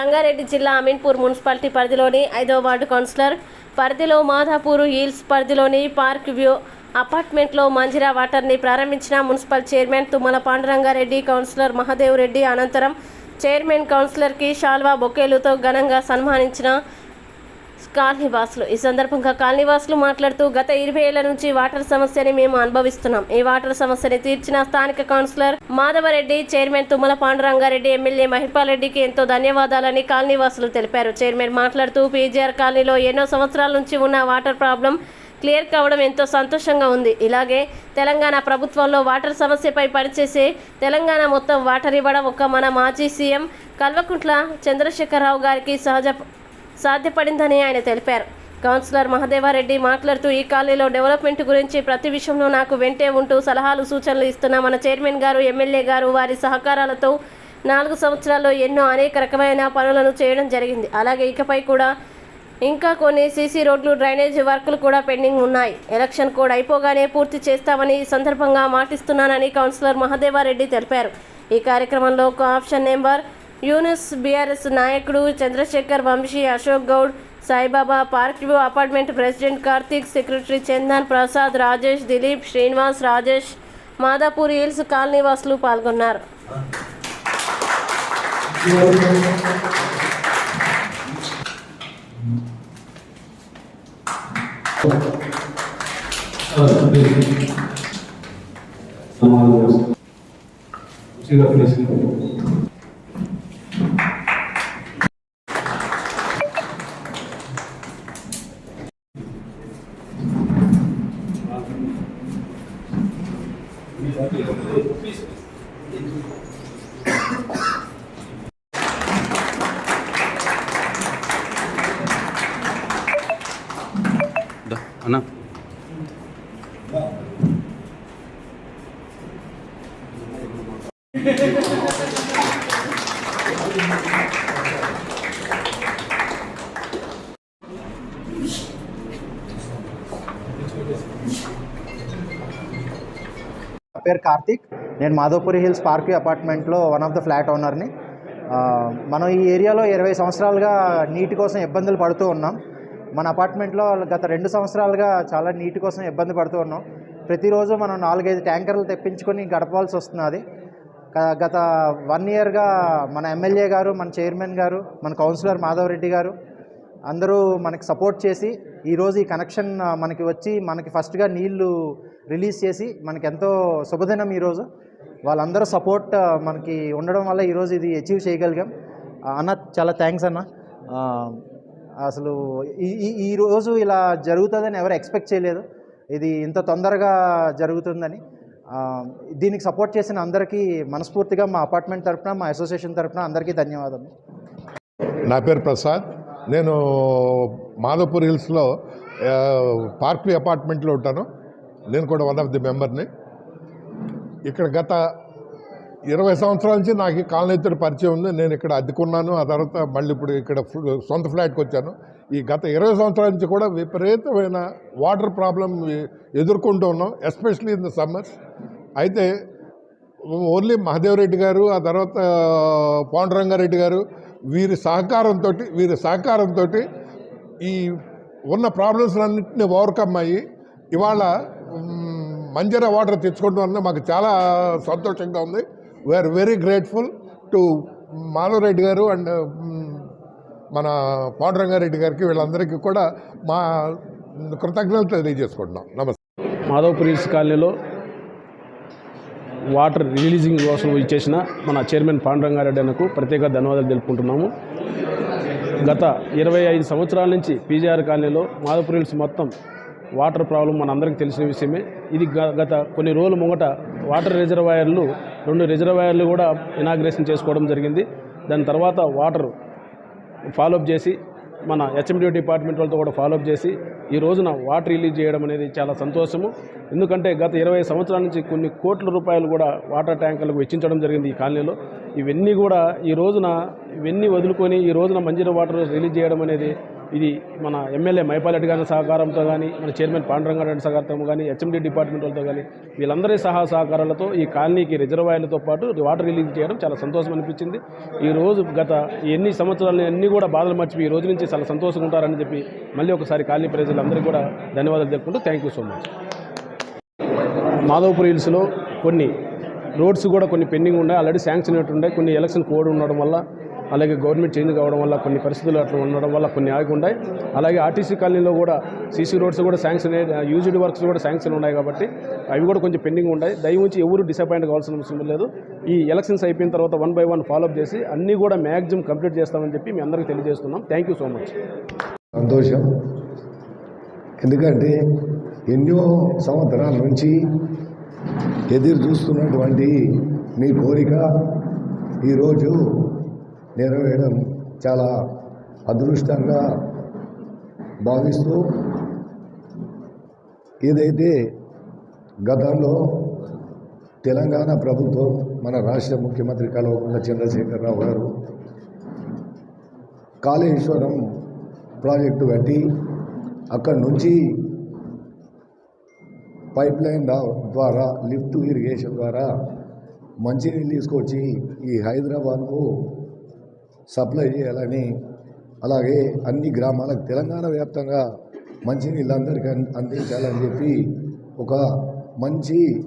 సంగారెడ్డి జిల్లా అమీన్పూర్ మున్సిపాలిటీ పరిధిలోని ఐదో వార్డు కౌన్సిలర్ పరిధిలో మాధాపూర్ హిల్స్ పరిధిలోని పార్క్ వ్యూ అపార్ట్మెంట్లో మంజిరా వాటర్ని ప్రారంభించిన municipal chairman Tummala Pandurangareddy councillor Mahadev Reddy అనంతరం చైర్మన్ కౌన్సిలర్కి షాల్వా బొకేలుతో ఘనంగా సన్మానించిన కాలనీవాసులు. ఈ సందర్భంగా కాలనీవాసులు మాట్లాడుతూ గత ఇరవై ఏళ్ళ నుంచి వాటర్ సమస్యని మేము అనుభవిస్తున్నాం. ఈ వాటర్ సమస్యని తీర్చిన స్థానిక councillor Madhavareddy chairman Tummala Pandurangareddy MLA Mahipal రెడ్డికి ఎంతో ధన్యవాదాలని కాలనీవాసులు తెలిపారు. చైర్మన్ మాట్లాడుతూ పీజీఆర్ కాలనీలో ఎన్నో సంవత్సరాల నుంచి ఉన్న వాటర్ ప్రాబ్లం క్లియర్ కావడం ఎంతో సంతోషంగా ఉంది. ఇలాగే తెలంగాణ ప్రభుత్వంలో వాటర్ సమస్యపై పనిచేసే తెలంగాణ మొత్తం వాటర్ ఇవ్వడం ఒక మన మాజీ సీఎం కల్వకుంట్ల చంద్రశేఖరరావు గారికి సహజ సాధ్యపడిందని ఆయన తెలిపారు. కౌన్సిలర్ మహదేవారెడ్డి మాట్లాడుతూ ఈ కాలనీలో డెవలప్మెంట్ గురించి ప్రతి విషయంలో నాకు వెంటే ఉంటూ సలహాలు సూచనలు ఇస్తున్న మన చైర్మన్ గారు ఎమ్మెల్యే గారు వారి సహకారాలతో నాలుగు సంవత్సరాల్లో ఎన్నో అనేక రకమైన పనులను చేయడం జరిగింది. అలాగే ఇకపై కూడా ఇంకా కొన్ని సీసీ రోడ్లు డ్రైనేజ్ వర్కులు కూడా పెండింగ్ ఉన్నాయి. ఎలక్షన్ కోడ్ అయిపోగానే పూర్తి చేస్తామని ఈ సందర్భంగా మాటిస్తున్నానని కౌన్సిలర్ మహదేవారెడ్డి తెలిపారు. ఈ కార్యక్రమంలో ఒక ఆప్షన్ నెంబర్ యూనిస్ బీఆర్ఎస్ నాయకుడు Chandrashekar Vamshi Ashok Goud Saibaba park view apartment president Karthik secretary Chandan Prasad Rajesh Dilip Srinivas Rajesh Madhapur hills colony వాసులు పాల్గొన్నారు దా, అన్నా నా పేరు కార్తీక్. నేను మాధవపురి హిల్స్ పార్క్ అపార్ట్మెంట్లో వన్ ఆఫ్ ద ఫ్లాట్ ఓనర్ని. మనం ఈ ఏరియాలో ఇరవై సంవత్సరాలుగా నీటి కోసం ఇబ్బందులు పడుతూ ఉన్నాం. మన అపార్ట్మెంట్లో గత రెండు సంవత్సరాలుగా చాలా నీటి కోసం ఇబ్బంది పడుతూ ఉన్నాం. ప్రతిరోజు మనం నాలుగైదు ట్యాంకర్లు తెప్పించుకొని గడపవలసి వస్తున్నది గత వన్ ఇయర్గా మన ఎమ్మెల్యే గారు మన చైర్మన్ గారు మన కౌన్సిలర్ మాధవరెడ్డి గారు అందరూ మనకు సపోర్ట్ చేసి ఈరోజు ఈ కనెక్షన్ మనకి వచ్చి మనకి ఫస్ట్గా నీళ్ళు రిలీజ్ చేసి మనకి ఎంతో శుభదినం ఈరోజు వాళ్ళందరూ సపోర్ట్ మనకి ఉండడం వల్ల ఈరోజు ఇది అచీవ్ చేయగలిగాం. అన్న చాలా థ్యాంక్స్ అన్న. అసలు ఈ ఈ- ఇలా జరుగుతుందని ఎవరు ఎక్స్పెక్ట్ చేయలేదు. ఇది ఇంత తొందరగా జరుగుతుందని. దీనికి సపోర్ట్ చేసిన అందరికీ మనస్ఫూర్తిగా మా అపార్ట్మెంట్ తరఫున మా అసోసియేషన్ తరపున అందరికీ ధన్యవాదాలు నా పేరు ప్రసాద్. నేను మాధవపూర్ హిల్స్లో పార్క్వీ అపార్ట్మెంట్లో ఉంటాను. నేను కూడా వన్ ఆఫ్ ది మెంబర్ని. ఇక్కడ గత ఇరవై సంవత్సరాల నుంచి నాకు ఈ కాలనీతో పరిచయం ఉంది. నేను ఇక్కడ అద్దెకున్నాను. ఆ తర్వాత మళ్ళీ ఇప్పుడు ఇక్కడ సొంత ఫ్లాట్కి వచ్చాను. ఈ గత ఇరవై సంవత్సరాల నుంచి కూడా విపరీతమైన వాటర్ ప్రాబ్లం ఎదుర్కొంటూ ఉన్నాం ఎస్పెషలీ ఇన్ ద సమ్మర్స్ అయితే ఓన్లీ మహదేవరెడ్డి గారు ఆ తర్వాత పాండురంగారెడ్డి గారు వీరి సహకారంతో వీరి సహకారంతో ఈ ఉన్న ప్రాబ్లమ్స్ అన్నింటినీ ఓవర్కమ్ అయ్యి ఇవాళ మంజర మంజీరా వాటర్ తెచ్చుకుంటూ మాకు చాలా సంతోషంగా ఉంది. We are very grateful to Madhavareddy గారు అండ్ మన పాండురంగారెడ్డి గారికి వీళ్ళందరికీ కూడా మా కృతజ్ఞతలు తెలియజేసుకుంటున్నాం. నమస్తే. మాధవ్ హిల్స్ కాలనీలో వాటర్ రిలీజింగ్ కోసం ఇచ్చేసిన మన చైర్మన్ పాండురంగారెడ్డి అన్నకు ప్రత్యేక ధన్యవాదాలు తెలుపుకుంటున్నాము. గత ఇరవై ఐదు సంవత్సరాల నుంచి పీజీఆర్ కాలనీలో మాధవపూర్ హిల్స్ మొత్తం వాటర్ ప్రాబ్లం మన అందరికీ తెలిసిన విషయమే. ఇది గ- గత కొన్ని రోజుల ముంగట వాటర్ రిజర్వాయర్లు రెండు రిజర్వాయర్లు కూడా ఇనాగ్రేషన్ చేసుకోవడం జరిగింది. దాని తర్వాత వాటర్ ఫాలోఅప్ చేసి మన హెచ్ఎండి డిపార్ట్మెంట్ వాళ్ళతో కూడా ఫాలోఅప్ చేసి ఈ రోజున వాటర్ రిలీజ్ చేయడం అనేది చాలా సంతోషము. ఎందుకంటే గత ఇరవై సంవత్సరాల నుంచి కొన్ని కోట్ల రూపాయలు కూడా వాటర్ ట్యాంకర్లకు వెచ్చించడం జరిగింది ఈ కాలనీలో. ఇవన్నీ కూడా ఈ రోజున ఇవన్నీ వదులుకొని ఈ రోజున మంజీర వాటర్ రిలీజ్ చేయడం అనేది ఇది మన ఎమ్మెల్యే మైపాలెట్ గారి సహకారంతో కానీ మన చైర్మన్ పాండురంగారెడ్డి సహకారంతో కానీ హెచ్ఎండి డిపార్ట్మెంట్ వాళ్ళతో కానీ వీళ్ళందరి సహా సహకారాలతో ఈ కాలనీకి రిజర్వాయర్లతో పాటు వాటర్ రిలీజ్ చేయడం చాలా సంతోషం అనిపించింది. ఈ రోజు గత ఎన్ని సంవత్సరాలు అన్ని కూడా బాధలు మర్చిపోయి ఈ రోజు నుంచి చాలా సంతోషంగా ఉంటారని చెప్పి మళ్ళీ ఒకసారి కాలనీ ప్రజలందరికీ కూడా ధన్యవాదాలు చెప్పుకుంటూ thank you so much Madhavapur హిల్స్లో కొన్ని రోడ్స్ కూడా కొన్ని పెండింగ్ ఉన్నాయి. ఆల్రెడీ శాంక్షన్ ఉండే కొన్ని ఎలక్షన్ కోడ్ ఉండడం వల్ల అలాగే గవర్నమెంట్ చేంజ్ కావడం వల్ల కొన్ని పరిస్థితులు అట్లా ఉండడం వల్ల కొన్ని ఆగి ఉన్నాయి. అలాగే ఆర్టీసీ కాలనీలో కూడా సీసీ రోడ్స్ కూడా శాంక్షన్ యూజ్డ్ వర్క్స్ కూడా శాంక్షన్ ఉన్నాయి కాబట్టి అవి కూడా కొంచెం పెండింగ్ ఉన్నాయి దయవుంచి ఎవరు డిసప్పాయింట్ కావాల్సిన అవసరం లేదు. ఈ ఎలక్షన్స్ అయిపోయిన తర్వాత వన్ బై వన్ ఫాలోఅప్ చేసి అన్నీ కూడా మ్యాక్సిమం కంప్లీట్ చేస్తామని చెప్పి మీ అందరికీ తెలియజేస్తున్నాం. థ్యాంక్ యూ సో మచ్ సంతోషం. ఎందుకంటే ఎన్నో సంవత్సరాల నుంచి ఎదురు చూస్తున్నటువంటి మీ కోరిక ఈరోజు నెరవేయడం చాలా అదృష్టంగా భావిస్తూ ఏదైతే గతంలో తెలంగాణ ప్రభుత్వం మన రాష్ట్ర ముఖ్యమంత్రి కల్వకుంట్ల చంద్రశేఖరరావు గారు కాళేశ్వరం ప్రాజెక్టు కట్టి అక్కడి నుంచి పైప్ లైన్ ద్వారా లిఫ్ట్ ఇరిగేషన్ ద్వారా మంచినీళ్ళు తీసుకొచ్చి ఈ హైదరాబాద్కు సప్లై చేయాలని అలాగే అన్ని గ్రామాలకు తెలంగాణ వ్యాప్తంగా మంచినీళ్ళు అందరికీ అందించాలని చెప్పి ఒక మంచి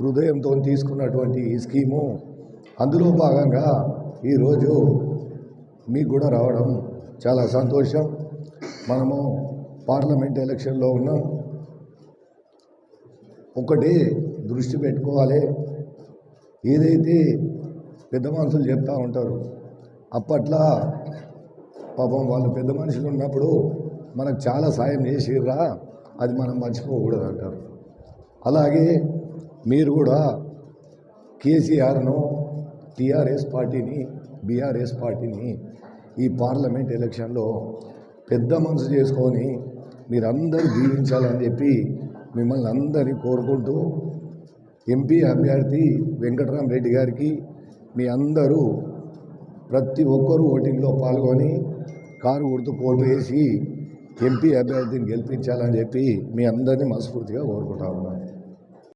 హృదయంతో తీసుకున్నటువంటి ఈ స్కీము. అందులో భాగంగా ఈరోజు మీకు కూడా రావడం చాలా సంతోషం. మనము పార్లమెంట్ ఎలక్షన్లో ఉన్నాం. ఒకటి దృష్టి పెట్టుకోవాలి. ఏదైతే పెద్ద మనుషులు చెప్తూ ఉంటారు అప్పట్లో పాపం వాళ్ళు పెద్ద మనుషులు ఉన్నప్పుడు మనకు చాలా సాయం చేసిర్రా అది మనం మర్చిపోకూడదు అంటారు. అలాగే మీరు కూడా కేసీఆర్ను టీఆర్ఎస్ పార్టీని బీఆర్ఎస్ పార్టీని ఈ పార్లమెంట్ ఎలక్షన్లో పెద్ద మనసు చేసుకొని మీరందరూ జీవించాలని చెప్పి మిమ్మల్ని అందరినీ కోరుకుంటూ ఎంపీ అభ్యర్థి వెంకటరామరెడ్డి గారికి మీ అందరూ ప్రతి ఒక్కరూ ఓటింగ్లో పాల్గొని కారు గుర్తు కోటు వేసి ఎంపీ అభ్యర్థిని గెలిపించాలని చెప్పి మీ అందరినీ మనస్ఫూర్తిగా కోరుకుంటా ఉన్నాను.